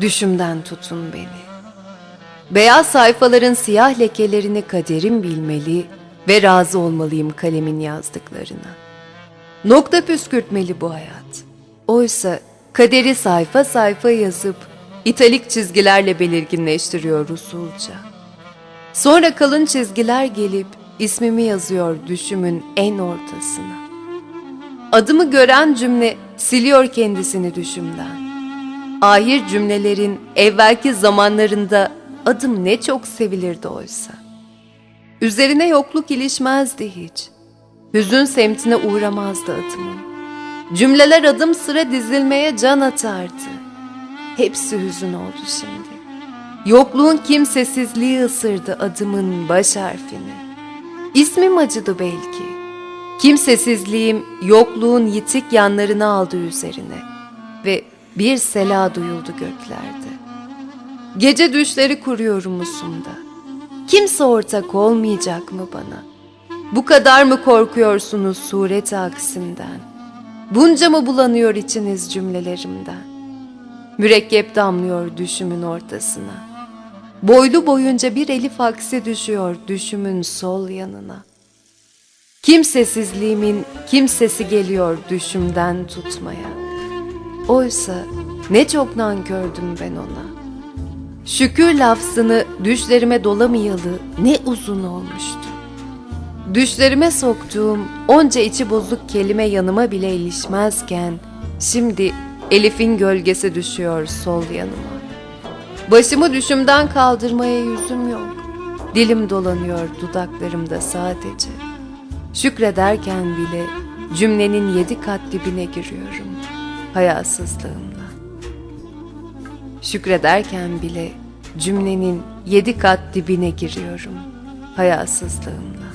Düşümden tutun beni. Beyaz sayfaların siyah lekelerini kaderim bilmeli ve razı olmalıyım kalemin yazdıklarına. Nokta püskürtmeli bu hayat. Oysa kaderi sayfa sayfa yazıp italik çizgilerle belirginleştiriyor usulca. Sonra kalın çizgiler gelip ismimi yazıyor düşümün en ortasına. Adımı gören cümle siliyor kendisini düşümden. Ahir cümlelerin evvelki zamanlarında adım ne çok sevilirdi oysa. Üzerine yokluk ilişmezdi hiç. Hüzün semtine uğramazdı adımın. Cümleler adım sıra dizilmeye can atardı. Hepsi hüzün oldu şimdi. Yokluğun kimsesizliği ısırdı adımın baş harfini. İsmim acıdı belki. Kimsesizliğim yokluğun yitik yanlarını aldı üzerine ve bir sela duyuldu göklerde. Gece düşleri kuruyorum usumda. Kimse ortak olmayacak mı bana? Bu kadar mı korkuyorsunuz sureti aksimden? Bunca mı bulanıyor içiniz cümlelerimden? Mürekkep damlıyor düşümün ortasına. Boylu boyunca bir elif aksi düşüyor düşümün sol yanına. Kimsesizliğimin kimsesi geliyor düşümden tutmaya. Oysa ne çok nankördüm ben ona. Şükür lafzını düşlerime dolamayalı ne uzun olmuştu. Düşlerime soktuğum onca içi bozuk kelime yanıma bile ilişmezken şimdi Elif'in gölgesi düşüyor sol yanıma. Başımı düşümden kaldırmaya yüzüm yok. Dilim dolanıyor dudaklarımda sadece. Şükrederken bile cümlenin yedi kat dibine giriyorum hayasızlığımla. Şükrederken bile cümlenin yedi kat dibine giriyorum hayasızlığımla.